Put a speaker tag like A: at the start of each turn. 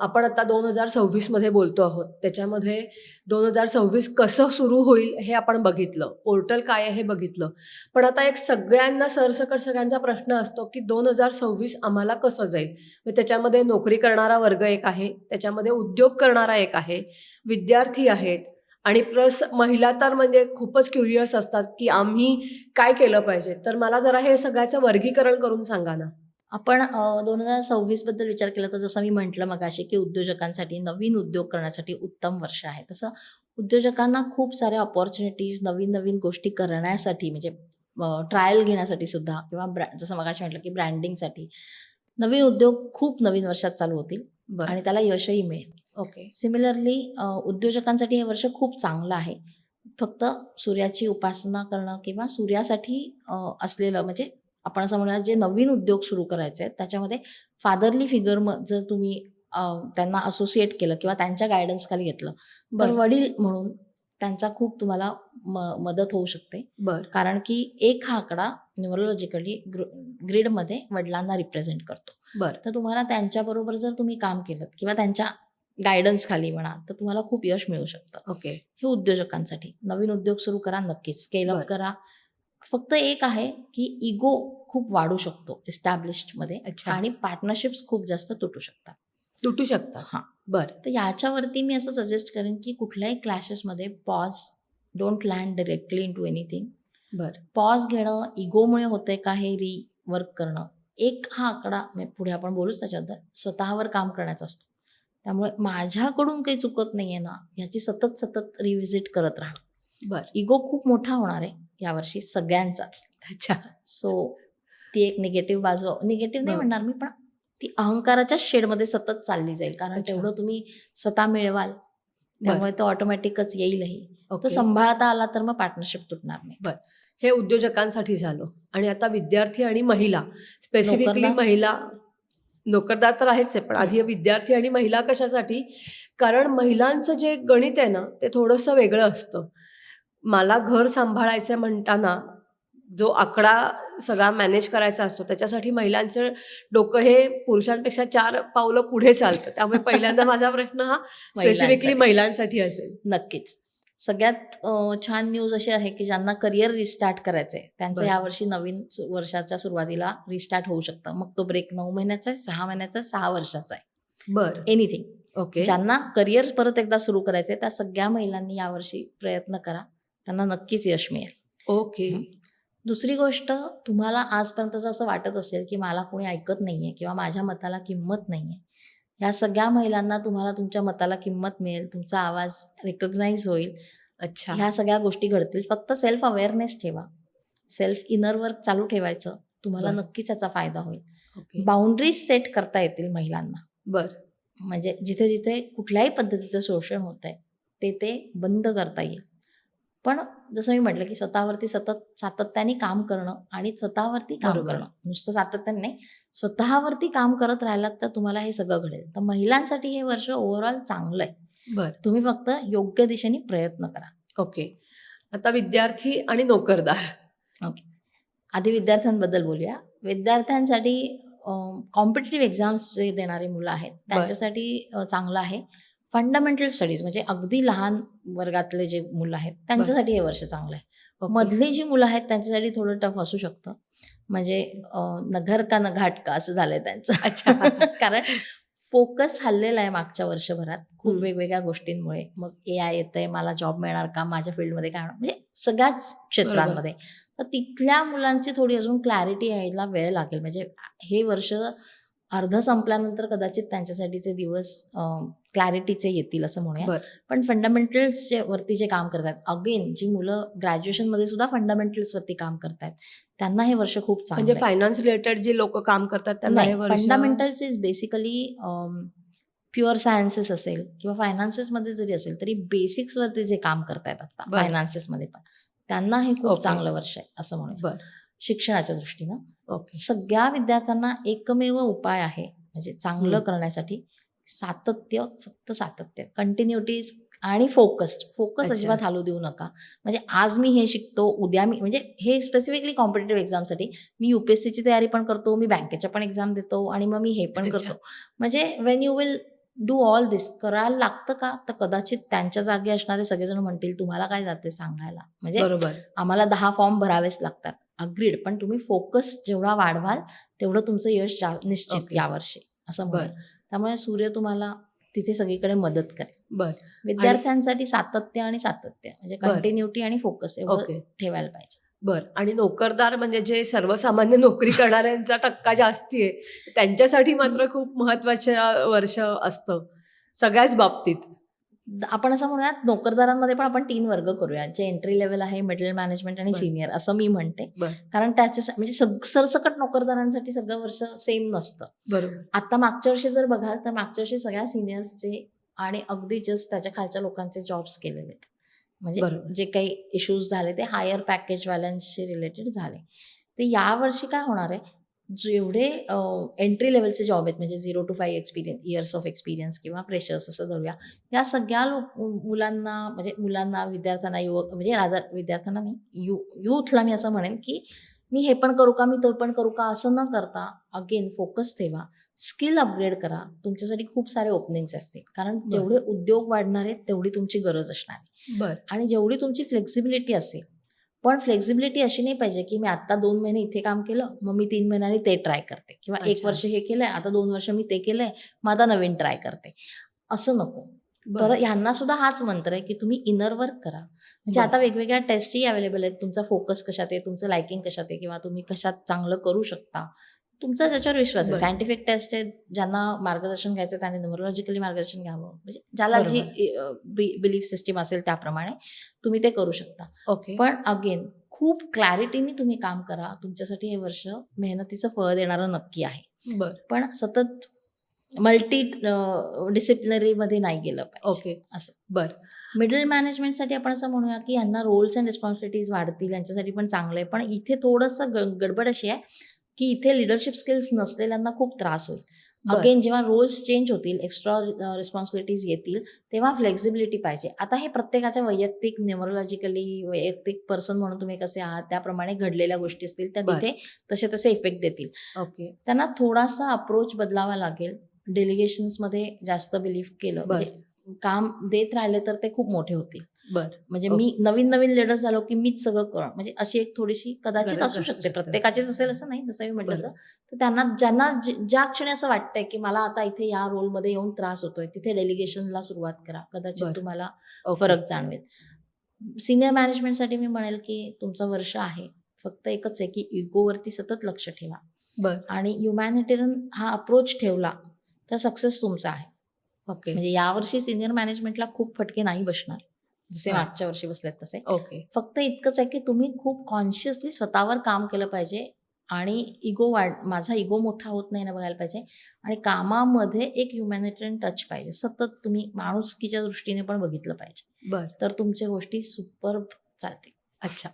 A: आपण आता दोन हजार सव्वीसमध्ये बोलतो आहोत. त्याच्यामध्ये 2026 कसं सुरू होईल हे आपण बघितलं. पोर्टल काय आहे हे बघितलं. पण आता एक सगळ्यांना सरसकट सगळ्यांचा प्रश्न असतो, की 2026 आम्हाला कसं जाईल? मग त्याच्यामध्ये नोकरी करणारा वर्ग एक आहे, त्याच्यामध्ये उद्योग करणारा एक आहे, विद्यार्थी आहेत आणि प्लस महिला तर म्हणजे खूपच क्युरियस असतात, की आम्ही काय केलं पाहिजे? तर मला जरा हे सगळ्याचं वर्गीकरण करून सांगा ना?
B: आपण अ, 2026 बद्दल विचार केला तर जसं मी म्हटलं मगाशी, की उद्योजकांसाठी नवीन उद्योग करण्यासाठी उत्तम वर्ष आहे. तसं उद्योजकांना खूप साऱ्या अपॉर्च्युनिटीज नवीन-नवीन गोष्टी करण्यासाठी म्हणजे ट्रायल घेण्यासाठी सुद्धा किंवा ब्रॅ जसं मगाशी म्हटलं, की ब्रँडिंगसाठी नवीन उद्योग खूप नवीन वर्षात चालू होतील. आणि त्याला यशही मिळेल.
A: ओके.
B: सिमिलरली उद्योजकांसाठी हे वर्ष खूप चांगलं आहे. फक्त सूर्याची उपासना करणं किंवा सूर्यासाठी असलेलं म्हणजे आपण असं म्हणूया जे नवीन उद्योग सुरू करायचे आहेत त्याच्यामध्ये फादरली फिगर जर तुम्ही त्यांना असोसिएट केलं किंवा त्यांच्या गाईडन्सखाली घेतलं, तर. वडील म्हणून त्यांचा खूप तुम्हाला मदत होऊ शकते.
A: बरं.
B: कारण की 1 हा आकडा न्यूमरोलॉजिकली ग्र ग्रिडमध्ये वडिलांना रिप्रेझेंट करतो.
A: बरं.
B: तर तुम्हाला त्यांच्याबरोबर जर तुम्ही काम केलंत किंवा त्यांच्या गाईडन्सखाली म्हणा, तर तुम्हाला खूप यश मिळू शकतं.
A: ओके.
B: हे उद्योजकांसाठी. नवीन उद्योग सुरू करा नक्कीच. Scale up. करा. फक्त एक आहे, की इगो खूप वाढू शकतो
A: अच्छा.
B: आणि पार्टनरशिप्स खूप जास्त तुटू शकतात.
A: तुटू शकतात.
B: हां.
A: बरं.
B: तर याच्यावरती मी असं सजेस्ट करेन, की कुठल्याही क्लॅशेसमध्ये pause, don't land directly into anything.
A: बरं.
B: पॉज घेणं, इगोमुळे होतंय का हे रिवर्क करणं. 1 हा आकडा पुढे आपण बोलूच त्याच्याबद्दल, स्वतःवर काम करण्याचा असतो. त्यामुळे माझ्याकडून काही चुकत नाहीये ना, ह्याची सतत-सतत रिव्हिजिट करत राहणं.
A: बरं.
B: इगो खूप मोठा होणार आहे यावर्षी सगळ्यांचाच.
A: अच्छा.
B: सो ती एक निगेटिव्ह बाजू निगेटिव्ह नाही. म्हणणार मी, पण ती अहंकाराच्याच शेडमध्ये सतत चालली जाईल. कारण. तेवढं तुम्ही स्वतः मिळवाल, त्यामुळे तो ऑटोमॅटिकच येईलही. तो. सांभाळता आला तर मग पार्टनरशिप तुटणार नाही.
A: बरं. हे उद्योजकांसाठी झालं आणि आता विद्यार्थी आणि महिला स्पेसिफिकली? महिला नोकरदार तर आहेच आहे, पण आधी विद्यार्थी आणि महिला कशासाठी? कारण महिलांचं जे गणित आहे ना, ते थोडंसं वेगळं असतं. मला घर सांभाळायचं म्हणताना जो आकडा सगळा मॅनेज करायचा असतो, त्याच्यासाठी महिलांचं डोकं हे पुरुषांपेक्षा 4 पावलं पुढे चालतं. त्यामुळे पहिल्यांदा माझा प्रश्न हा स्पेसिफिकली
B: महिलांसाठी.
A: असेल.
B: नक्कीच. सगळ्यात छान न्यूज अशी आहे, की ज्यांना करिअर रिस्टार्ट करायचंय, त्यांचं. यावर्षी नवीन वर्षाच्या सुरुवातीला रिस्टार्ट होऊ शकतं. मग तो ब्रेक 9 महिन्याचा आहे, 6 महिन्याचा आहे, 6 वर्षाचा आहे.
A: बरं.
B: एनिथिंग.
A: ओके.
B: ज्यांना करिअर परत एकदा सुरू करायचंय, त्या सगळ्या महिलांनी यावर्षी प्रयत्न करा. त्यांना नक्कीच यश मिळेल.
A: ओके.
B: दुसरी गोष्ट तुम्हाला आजपर्यंतचं असं वाटत असेल, की मला कोणी ऐकत नाहीये किंवा माझ्या मताला किंमत नाहीये. या सगळ्या महिलांना तुम्हाला तुमच्या मताला किंमत मिळेल, तुमचा आवाज रिकॉग्नाइज होईल.
A: अच्छा.
B: ह्या सगळ्या गोष्टी घडतील. फक्त सेल्फ अवेअरनेस ठेवा. सेल्फ इनर वर्क चालू ठेवायचं. तुम्हाला. नक्कीच याचा फायदा होईल. बाउंडरीज सेट करता येतील महिलांना.
A: बरं.
B: म्हणजे जिथे-जिथे कुठल्याही पद्धतीचं शोषण होतंय, ते ते बंद करता येईल. पण जसं मी म्हटलं, की स्वतःवरती सतत सातत्याने काम करणं आणि स्वतःवरती काम
A: बरोबर.
B: करणं. नुसतं सातत्याने नाही, स्वतःवरती काम करत राहिलात तर तुम्हाला हे सगळं घडेल. तर महिलांसाठी हे वर्ष ओव्हरऑल चांगलं आहे.
A: बरं.
B: तुम्ही फक्त योग्य दिशेने प्रयत्न करा.
A: ओके. आता विद्यार्थी आणि नोकरदार.
B: ओके. आधी विद्यार्थ्यांबद्दल बोलूया. विद्यार्थ्यांसाठी कॉम्पिटिटिव्ह एक्झाम्स जे देणारी मुलं आहेत. त्यांच्यासाठी अ, चांगलं आहे. फंडामेंटल स्टडीज म्हणजे अगदी लहान वर्गातले जे मुलं आहेत, त्यांच्यासाठी हे वर्ष चांगलं आहे. मधली जी मुलं आहेत त्यांच्यासाठी थोडं टफ असू शकतं. म्हणजे अ, न घर का न घाट का असं झालंय त्यांचं.
A: अच्छा.
B: कारण फोकस हललेला आहे मागच्या वर्षभरात खूप. वेगवेगळ्या गोष्टींमुळे. मग एआय येतंय, मला जॉब मिळणार का? माझ्या फील्डमध्ये काय? म्हणजे सगळ्याच क्षेत्रांमध्ये. तर तिथल्या मुलांची थोडी अजून क्लॅरिटी यायला वेळ लागेल. म्हणजे हे वर्ष अर्धं संपल्यानंतर कदाचित त्यांच्यासाठीचे दिवस क्लॅरिटीचे येतील असं म्हणूया. पण फंडामेंटल्सचे वरती जे काम करतायत, अगेन जी मुलं ग्रॅज्युएशनमध्ये सुद्धा फंडामेंटल्सवरती काम करतायत, त्यांना हे वर्ष खूप
A: म्हणजे
B: चांगलं आहे.
A: फायनान्स रिलेटेड जे लोकं काम करतात त्यांना हे
B: fundamentals is basically pure sciences असेल किंवा फायनान्सेसमध्ये जरी असेल, तरी बेसिक्सवरती जे काम करतायत आता. फायनान्सेसमध्ये पण, त्यांना हे खूप. चांगलं वर्ष आहे असं म्हणूया. शिक्षणाच्या दृष्टीनं.
A: ओके.
B: सगळ्या विद्यार्थ्यांना एकमेव उपाय आहे म्हणजे चांगलं. करण्यासाठी सातत्य, फक्त सातत्य, कंटिन्युटीज आणि फोकस्ड. फोकस. अजिबात हलू देऊ नका. म्हणजे आज मी हे शिकतो, उद्या मी म्हणजे हे स्पेसिफिकली कॉम्पिटिटिव्ह एक्झामसाठी. मी यूपीएससीची तयारी पण करतो, मी बँकेच्या पण एक्झाम देतो आणि मग मी हे पण. करतो. म्हणजे when you will do all this करायला लागतं का तर कदाचित त्यांच्या जागी असणारे सगळेजण म्हणतील तुम्हाला काय जाते सांगायला म्हणजे
A: बरोबर
B: आम्हाला दहा फॉर्म भरावेच लागतात अग्रीड पण तुम्ही फोकस जेवढा वाढवाल तेवढं तुमचं यश निश्चित
A: Okay.
B: यावर्षी. असं
A: बर.
B: त्यामुळे सूर्य तुम्हाला तिथे सगळीकडे मदत करेल.
A: बर.
B: विद्यार्थ्यांसाठी सातत्य आणि सातत्य म्हणजे. कंटिन्युटी आणि फोकस एवढं ठेवायला पाहिजे.
A: बर. आणि नोकरदार म्हणजे जे सर्वसामान्य नोकरी करणाऱ्यांचा टक्का जास्ती आहे त्यांच्यासाठी मात्र खूप महत्वाचं वर्ष असतं सगळ्याच बाबतीत.
B: आपण असं म्हणूयात नोकरदारांमध्ये पण आपण तीन वर्ग करूया. जे एंट्री लेवल आहे मिडल मॅनेजमेंट आणि. सिनियर असं मी म्हणते. कारण त्याच्या म्हणजे सरसकट नोकरदारांसाठी सगळं वर्ष सेम नसतं.
A: बरोबर.
B: आता मागच्या वर्षी जर बघाल तर मागच्या वर्षी सगळ्या सिनियर्सचे आणि अगदी जस्ट त्याच्या खालच्या लोकांचे जॉब्स केलेले म्हणजे. जे काही इश्यूज झाले ते हायर पॅकेजवाल्यांशी रिलेटेड झाले. तर यावर्षी काय होणार आहे? जेवढे एंट्री लेवलचे जॉब आहेत म्हणजे zero to five experience years of experience किंवा फ्रेशर्स असं धरूया. या सगळ्या मुलांना म्हणजे मुलांना विद्यार्थ्यांना युवक म्हणजे रादर विद्यार्थ्यांना नाही यू यूथला मी असं म्हणेन की मी हे पण करू का मी तो पण करू का असं न करता अगेन फोकस ठेवा. स्किल अपग्रेड करा. तुमच्यासाठी खूप सारे ओपनिंग्स असतील. कारण जेवढे उद्योग वाढणार आहेत तेवढी तुमची गरज असणार आहे.
A: बर.
B: आणि जेवढी तुमची फ्लेक्सिबिलिटी असेल पण फ्लेक्सिबिलिटी अशी नाही पाहिजे की मी आता दोन महिने इथे काम केलं मग मी तीन महिन्यांनी ते ट्राय करते. किंवा एक. वर्ष हे केलंय आता दोन वर्ष मी ते केलंय मग आता नवीन ट्राय करते. असं नको. तर
A: बर.
B: ह्यांना सुद्धा हाच मंत्र आहे की तुम्ही इनर वर्क करा. म्हणजे. आता वेगवेगळ्या टेस्टही अवेलेबल आहेत. तुमचा फोकस कशात आहे? तुमचं लायकिंग कशात आहे? किंवा तुम्ही कशात चांगलं करू शकता? तुमचा त्याच्यावर विश्वास आहे. सायंटिफिक टेस्ट आहेत ज्यांना मार्गदर्शन घ्यायचं त्याने न्यूमरोलॉजिकली मार्गदर्शन घ्यावं. म्हणजे ज्याला जी बिलीफ सिस्टीम असेल त्याप्रमाणे तुम्ही ते करू शकता.
A: ओके.
B: पण अगेन खूप क्लॅरिटीने तुम्ही काम करा. तुमच्यासाठी हे वर्ष मेहनतीचं फळ देणारं नक्की आहे.
A: बर.
B: पण सतत मल्टी डिसिप्लिनरी मध्ये नाही गेलं पाहिजे.
A: ओके.
B: असं.
A: बर.
B: मिडल मॅनेजमेंटसाठी आपण असं म्हणूया की यांना रोल्स अँड रिस्पॉन्सिबिलिटीज वाढतील यांच्यासाठी पण चांगलं आहे. पण इथे थोडंसं गडबड अशी आहे की इथे लिडरशिप स्किल्स नसलेल्यांना खूप त्रास होईल. अगेन जेव्हा रोल्स चेंज होतील एक्स्ट्रा रिस्पॉन्सिबिलिटीज येतील तेव्हा फ्लेक्झिबिलिटी पाहिजे. आता हे प्रत्येकाच्या वैयक्तिक न्युमरोलॉजिकली वैयक्तिक पर्सन म्हणून तुम्ही कसे आहात त्याप्रमाणे घडलेल्या गोष्टी असतील त्या. तिथे तसे तसे इफेक्ट देतील.
A: ओके
B: त्यांना थोडासा अप्रोच बदलावा लागेल. डेलिगेशन्समध्ये जास्त बिलीव्ह केलं म्हणजे काम देत राहिले तर ते खूप मोठे होतील.
A: बर.
B: म्हणजे. मी नवीन नवीन लीडर झालो की मीच सगळं कर. म्हणजे अशी एक थोडीशी कदाचित असू शकते. प्रत्येकाचीच असेल असं नाही जसं मी म्हटलं. तर त्यांना ज्यांना ज्या क्षणी असं वाटतंय की मला आता इथे या रोलमध्ये येऊन त्रास होतोय तिथे डेलिगेशनला सुरुवात करा. कदाचित. तुम्हाला. फरक जाणवेल. सिनियर मॅनेजमेंटसाठी मी म्हणेल की तुमचं वर्ष आहे. फक्त एकच आहे की इगोवरती सतत लक्ष ठेवा.
A: बर.
B: आणि ह्युमॅनिटेरियन हा अप्रोच ठेवला तर सक्सेस तुमचा आहे.
A: ओके.
B: म्हणजे यावर्षी सिनियर मॅनेजमेंटला खूप फटके नाही बसणार. जसे
A: हा.
B: मागच्या वर्षी बसलेत तसे.
A: ओके.
B: फक्त इतकंच आहे की तुम्ही खूप कॉन्शियसली स्वतःवर काम केलं पाहिजे आणि इगो वाढ माझा इगो मोठा होत नाही ना बघायला पाहिजे आणि कामामध्ये एक ह्युमॅनिटेरियन टच पाहिजे. सतत तुम्ही माणुसकीच्या दृष्टीने पण बघितलं पाहिजे.
A: बर.
B: तर तुमच्या गोष्टी सुपर चालतील.
A: अच्छा.